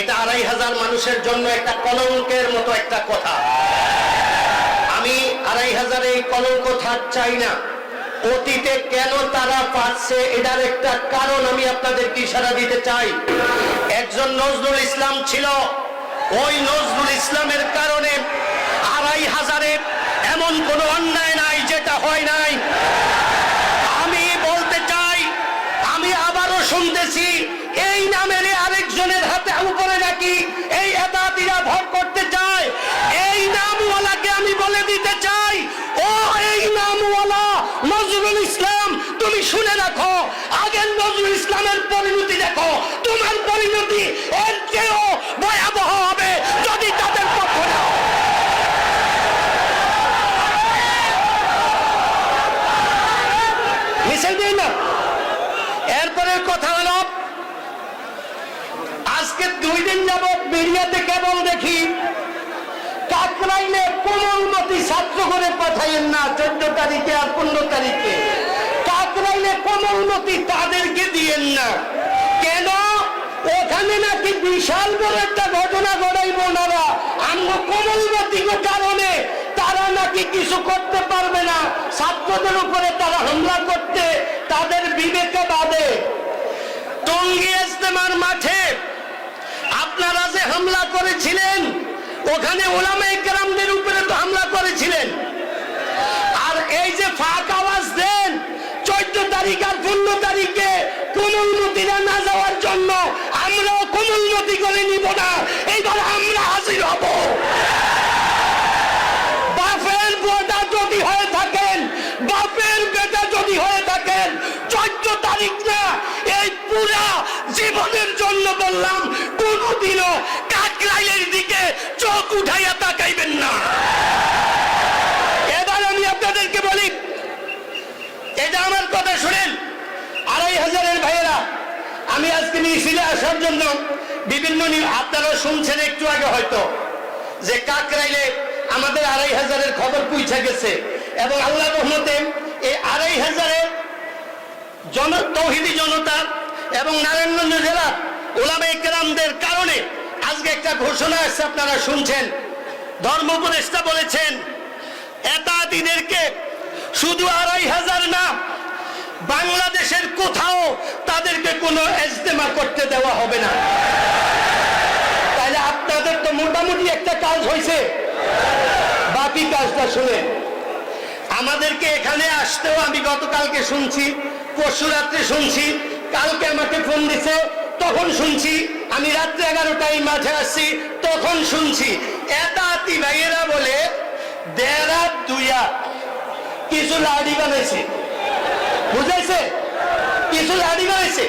এটা আড়াই হাজার মানুষের জন্য একটা কলঙ্কের মতো একটা কথা। আমি আড়াই হাজার এই কলঙ্ক থাক চাই না। অতীতে কেন তারা পাচ্ছে এটার একটা কারণ আমি আপনাদেরকে ইশারা দিতে চাই। একজন নজরুল ইসলাম ছিল। ওই নজরুল ইসলামের কারণে আড়াই হাজারে এমন কোনো অন্যায় নাই, যেটা হয় নাই। আমি বলতে চাই, আমি আবারও শুনতেছি, এই নামের আরেকজনের হাতে উপরে নাকি এই এদাতিরা ভর করতে চায় এই নামওয়ালাকে আমি বলে দিতে চাই ও এই নামওয়ালা নজরুল ইসলাম, তুমি শুনে রাখো। আগের নজরুল ইসলামের পরিণতি দেখো। তোমার পরিণতি এর চেয়েও ভয়াবহ হবে যদি তাদের পক্ষ নাও। মিছিল কথা হলো দুই দিন দেখি ছাত্র করে পাঠাইয়েন না, চোদ্দ তারিখে আর পনেরো তারিখে। কোমলমতি তাদেরকে দিয়েন না। কেন? ওখানে নাকি বিশাল বড় একটা ঘটনা ঘটাইব ওনারা। আমরা কোমলমতি কারণে তারা নাকি কিছু করতে পারবে না। ছাত্রদের উপরে তারা হামলা করতে তাদের বিবেকে বাদে টঙ্গী ইস্তেমার মাঠে আপনারা যে হামলা করেছিলেন, ওখানে ওলামা একরামদের উপরে তো হামলা করেছিলেন। আর এই যে ফাঁক আওয়াজ দেন চোদ্দ তারিখ আর পনেরো তারিখে কোমলমতিরা না যাওয়ার জন্য আমরাও কোমলমতি করে নিব না। এইবার আমরা হাজির হব। বাপের যদি হয়ে থাকেন, বাপের বেটা যদি হয়ে থাকেন তারিখ না, এই পুরা জীবনের জন্য বললাম, কোনদিনও কাকরাইলের দিকে চোখ উঠাইয়া তাকাইবেন না। এবার আমি আপনাদেরকে বলি, এটা আমার কথা শুনেন। আড়াই ভাইয়েরা আমি আজকে মিছিলে আসার জন্য বিভিন্ন আপনারা শুনছেন একটু আগে হয়তো, যে কাকরাইলে আমাদের আড়াই হাজারের খবর পৌঁছে গেছে। এবং আল্লাহ রহমতে এই আড়াই হাজারের জন তৌহিদি জনতা এবং নারায়ণগঞ্জ জেলা ওলামা ইকরামদের কারণে আজকে একটা ঘোষণা আসছে আপনারা শুনছেন। ধর্ম উপদেষ্টা বলেছেন, এতাদিদেরকে শুধু আড়াই হাজার না বাংলাদেশের কোথাও তাদেরকে কোনো ইজতেমা করতে দেওয়া হবে না। তাহলে আপনাদের তো মোটামুটি একটা কাজ হয়েছে বাকি কাজটা শুনে আমাদেরকে এখানে আসতেও আমি গতকালকে শুনছি, পরশু রাত্রে শুনছি, কালকে আমাকে ফোন দিছে, তখন শুনছি, আমি রাত্রে এগারোটায় মাঠে আসছি, তখন শুনছি। এতাতি ভাইয়েরা বলে, দেড়া দুইয়া কিছু লাড়ি বানাইছে। বুঝাইছে কিছু লাড়ি বানাইছে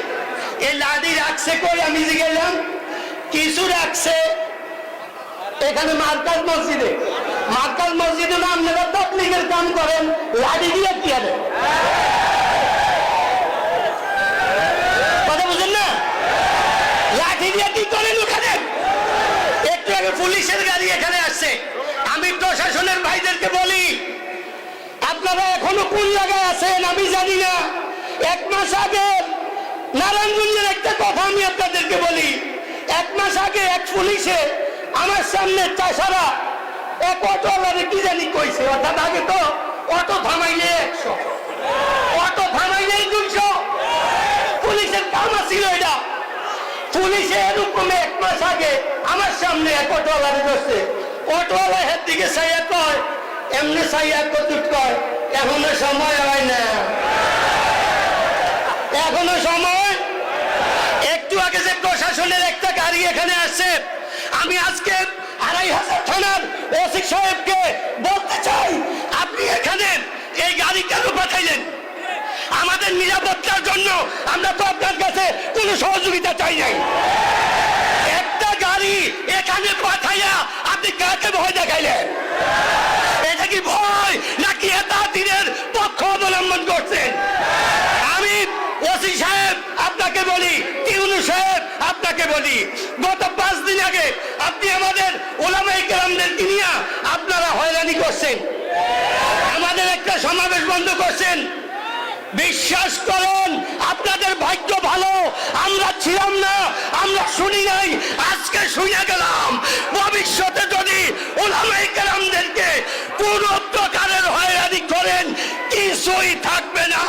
এই লাড়ি রাখছে কই? আমি গেলাম, কিছু রাখছে এখানে মার্কাজ মসজিদে। মার্কাজ মসজিদে না, আপনারা তবলিগের কাম করেন, লাড়ি দিয়ে কি হবে? কথা বুঝেন না? লাঠি দিয়ে কি করেন ওখানে? একটু আগে পুলিশের গাড়ি এখানে আসছে। আমি প্রশাসনের ভাইদেরকে বলি জায়গায় আছেন আমি জানি না। এক মাস আগে নারায়ণগঞ্জের একটা কথা আমি আপনাদেরকে বলি। এক মাস আগে এক পুলিশে আমার সামনে চাষারা এক অটোওয়ালারে কি জানি কইছে, অর্থাৎ আগে তো অটো থামাইলে একশো। অটো থামাইলে দুইশো। পুলিশের কাম ছিল এটা। পুলিশে এরকম এক মাস আগে আমার সামনে এক অটোওয়ালারে ধরছে। অটোওয়ালা হের দিকে সাইয়া কয় এমনি সাইয়া কতুট কয়, এখনও সময় হয় না। এখনও সময়? একটু আগে যে প্রশাসনের একটা গাড়ি এখানে আসছে, আমি আজকে আড়াই হাজার থানার ওসি সাহেবকে বলতে চাই, আপনি এখানে এই গাড়ি কেন পাঠাইলেন? আমাদের নিরাপত্তার জন্য আমরা তো আপনার কাছে কোনো সহযোগিতা চাই নাই। একটা গাড়ি এখানে পাঠাইয়া আপনি কাকে ভয় দেখাইলেন এটা কি ভয় নাকি এটা দিনের পক্ষ অবলম্বন করছেন আমি ওসি সাহেব আপনাকে বলি টিউনু সাহেব আপনাকে বলি, গত পাঁচ দিন আগে আপনি আমাদের ওলামাই কেরামদেরকে নিয়ে আপনারা হয়রানি করছেন। আমাদের একটা সমাবেশ বন্ধ করছেন। বিশ্বাস করেন, আপনাদের ভাগ্য ভালো, আমরা ছিলাম না, আমরা শুনি নাই, আজকে শুনে গেলাম। ভবিষ্যতে যদি ওলামাই কেরামদেরকে কোন প্রকারের হয়রানি করেন, কিছুই থাকবে না